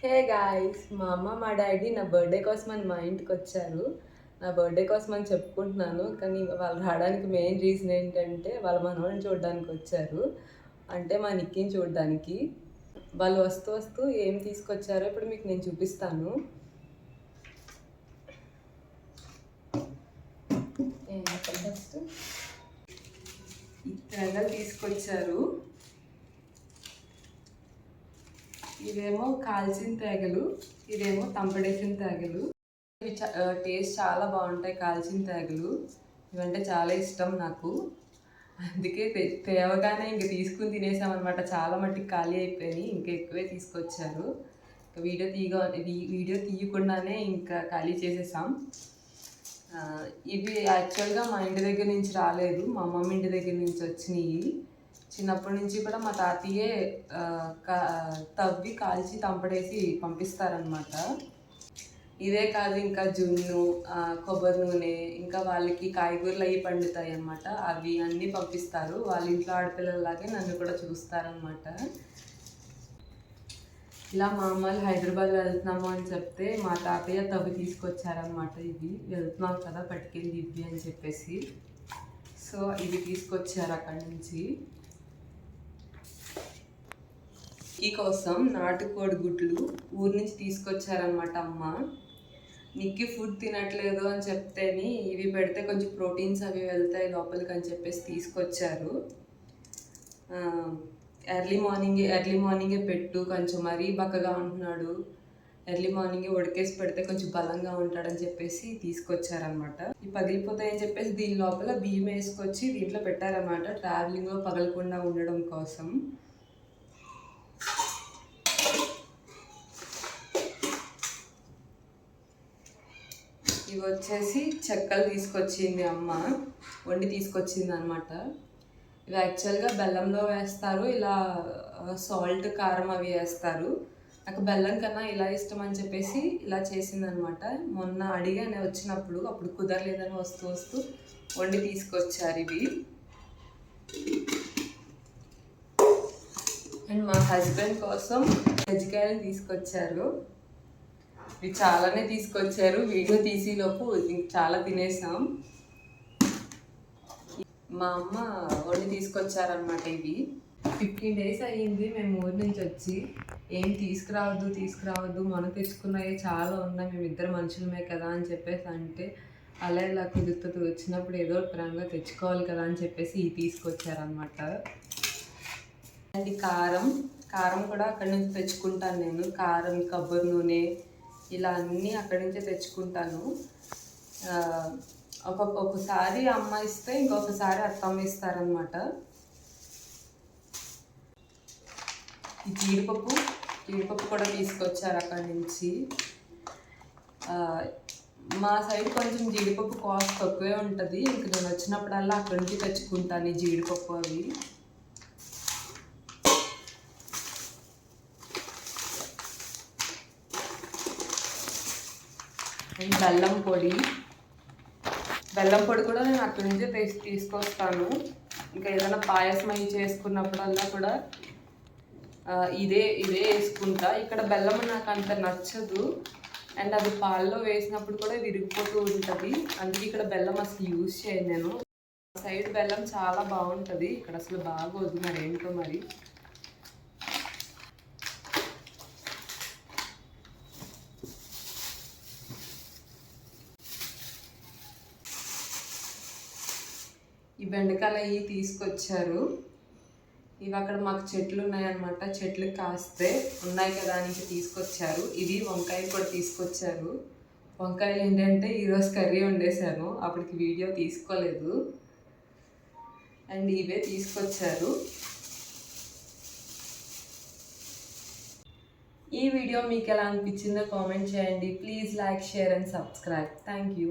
Hey guys మా అమ్మ మా డాడీ నా బర్త్డే కోసం అని మా ఇంటికి వచ్చారు. నా బర్త్డే కోసం అని చెప్పుకుంటున్నాను కానీ వాళ్ళు రావడానికి మెయిన్ రీజన్ ఏంటంటే వాళ్ళ మనవడిని చూడడానికి వచ్చారు. అంటే మా నిక్కిని చూడడానికి. వాళ్ళు వస్తూ వస్తూ ఏం తీసుకొచ్చారో ఇప్పుడు మీకు నేను చూపిస్తాను. ఫస్ట్ ఈ తెగలు తీసుకొచ్చారు. ఇవేమో కాల్చిన తేగలు ఇదేమో తంపడేసిన తేగలు. ఇవి టేస్ట్ చాలా బాగుంటాయి కాల్చిన తేగలు. ఇవంటే చాలా ఇష్టం నాకు. అందుకే తేవగానే ఇంక తీసుకుని తినేసామన్నమాట చాలా మట్టికి ఖాళీ అయిపోయినాయి ఇంకా ఎక్కువే తీసుకొచ్చారు. వీడియో తీయగా వీడియో తీయకుండానే ఇంకా ఖాళీ చేసేసాం. ఇవి యాక్చువల్గా మా ఇంటి దగ్గర నుంచి రాలేదు. మా అమ్మమ్మ ఇంటి దగ్గర నుంచి వచ్చినాయి. చిన్నప్పటి నుంచి కూడా మా తాతయ్యే కా- తవ్వి కాల్చి తంపడేసి పంపిస్తారనమాట ఇదే కాదు ఇంకా జున్ను కొబ్బరి నూనె ఇంకా వాళ్ళకి కాయగూరలు అవి పండుతాయి అన్నమాట అవి అన్నీ పంపిస్తారు. వాళ్ళ ఇంట్లో ఆడపిల్లలాగే నన్ను కూడా చూస్తారనమాట ఇలా మా అమ్మాయిలు హైదరాబాద్ వెళ్తున్నాము అని చెప్తే మా తాతయ్య తవ్వి తీసుకొచ్చారనమాట ఇవి. వెళ్తున్నాం కదా పట్టుకెళ్ళి ఇవి అని చెప్పేసి. సో ఇవి తీసుకొచ్చారు అక్కడి నుంచి. ఈ కోసం నాటుకోడి గుడ్లు ఊరి నుంచి తీసుకొచ్చారనమాట అమ్మ. నిక్కి ఫుడ్ తినట్లేదు అని చెప్తేని ఇవి పెడితే కొంచెం ప్రోటీన్స్ అవి వెళ్తాయి లోపలికి అని చెప్పేసి తీసుకొచ్చారు. ఎర్లీ మార్నింగే ఎర్లీ మార్నింగే పెట్టు కొంచెం మరీ బక్కగా ఉంటున్నాడు. ఎర్లీ మార్నింగే ఉడకేసి పెడితే కొంచెం బలంగా ఉంటాడని చెప్పేసి తీసుకొచ్చారనమాట ఈ పగిలిపోతాయని చెప్పేసి దీని లోపల బియ్యం వేసుకొచ్చి దీంట్లో పెట్టారనమాట ట్రావెలింగ్లో పగలకుండా ఉండడం కోసం. ఇవి వచ్చేసి చెక్కలు తీసుకొచ్చింది అమ్మ. వండి తీసుకొచ్చింది అనమాట ఇవి యాక్చువల్గా బెల్లంలో వేస్తారు ఇలా సాల్ట్ కారం అవి వేస్తారు. నాకు బెల్లం కన్నా ఇలా ఇష్టం అని చెప్పేసి ఇలా చేసింది అనమాట మొన్న అడిగాను వచ్చినప్పుడు అప్పుడు కుదరలేదని వస్తూ వస్తూ వండి తీసుకొచ్చారు ఇవి. అండ్ మా హస్బెండ్ కోసం గజ్జికాయలు తీసుకొచ్చారు. ఇవి చాలానే తీసుకొచ్చారు. వీడియో తీసేలోపు చాలా తినేసాం మా అమ్మ వండి తీసుకొచ్చారనమాట ఇవి. ఫిఫ్టీన్ డేస్ అయ్యింది మేము ఊరి నుంచి వచ్చి. ఏం తీసుకురావద్దు తీసుకురావద్దు మనం తెచ్చుకున్నవి చాలా ఉన్నాయి మేము ఇద్దరు మనుషులమే కదా అని చెప్పేసి అంటే అలా ఇలా కుదురుతుంది. వచ్చినప్పుడు ఏదో ఒక ప్రేమగా తెచ్చుకోవాలి కదా అని చెప్పేసి ఇవి తీసుకొచ్చారనమాట అండ్ కారం. కారం కూడా అక్కడి నుంచి తెచ్చుకుంటాను నేను. కారం కొబ్బరి నూనె ఇలా అన్నీ అక్కడి నుంచే తెచ్చుకుంటాను. ఒక ఒకసారి అమ్మ ఇస్తే ఇంకొకసారి అత్తమ్మ ఇస్తారనమాట ఈ జీడిపప్పు జీడిపప్పు కూడా తీసుకొచ్చారు అక్కడి నుంచి. మా సైడ్ కొంచెం జీడిపప్పు కాస్ట్ తక్కువే ఉంటుంది. ఇంక నేను వచ్చినప్పుడల్లా అక్కడి నుంచి తెచ్చుకుంటాను ఈ జీడిపప్పు అవి. అండ్ బెల్లం పొడి. బెల్లం పొడి కూడా నేను అక్కడి నుంచే తీసి తీసుకొస్తాను. ఇంకా ఏదైనా పాయసం అవి చేసుకున్నప్పుడల్లా కూడా ఇదే ఇదే వేసుకుంటా. ఇక్కడ బెల్లం నాకు అంత నచ్చదు. అండ్ అది పాల్లో వేసినప్పుడు కూడా విరిగిపోతూ ఉంటుంది. అందుకే ఇక్కడ బెల్లం అసలు యూజ్ చేయను నేను. సైడ్ బెల్లం చాలా బాగుంటుంది. ఇక్కడ అసలు బాగోదు. మరి ఏంటో మరి. ఈ బెండకాయలు అవి తీసుకొచ్చారు. ఇవి అక్కడ మాకు చెట్లు ఉన్నాయన్నమాట. చెట్లు కాస్తే ఉన్నాయి కదా అని తీసుకొచ్చారు. ఇవి వంకాయలు కూడా తీసుకొచ్చారు. వంకాయలు ఏంటంటే ఈరోజు కర్రీ వండేశాను. అప్పటికి వీడియో తీసుకోలేదు. అండ్ ఇవే తీసుకొచ్చారు. ఈ వీడియో మీకు ఎలా అనిపించిందో కామెంట్ చేయండి. Please like share and subscribe. Thank you.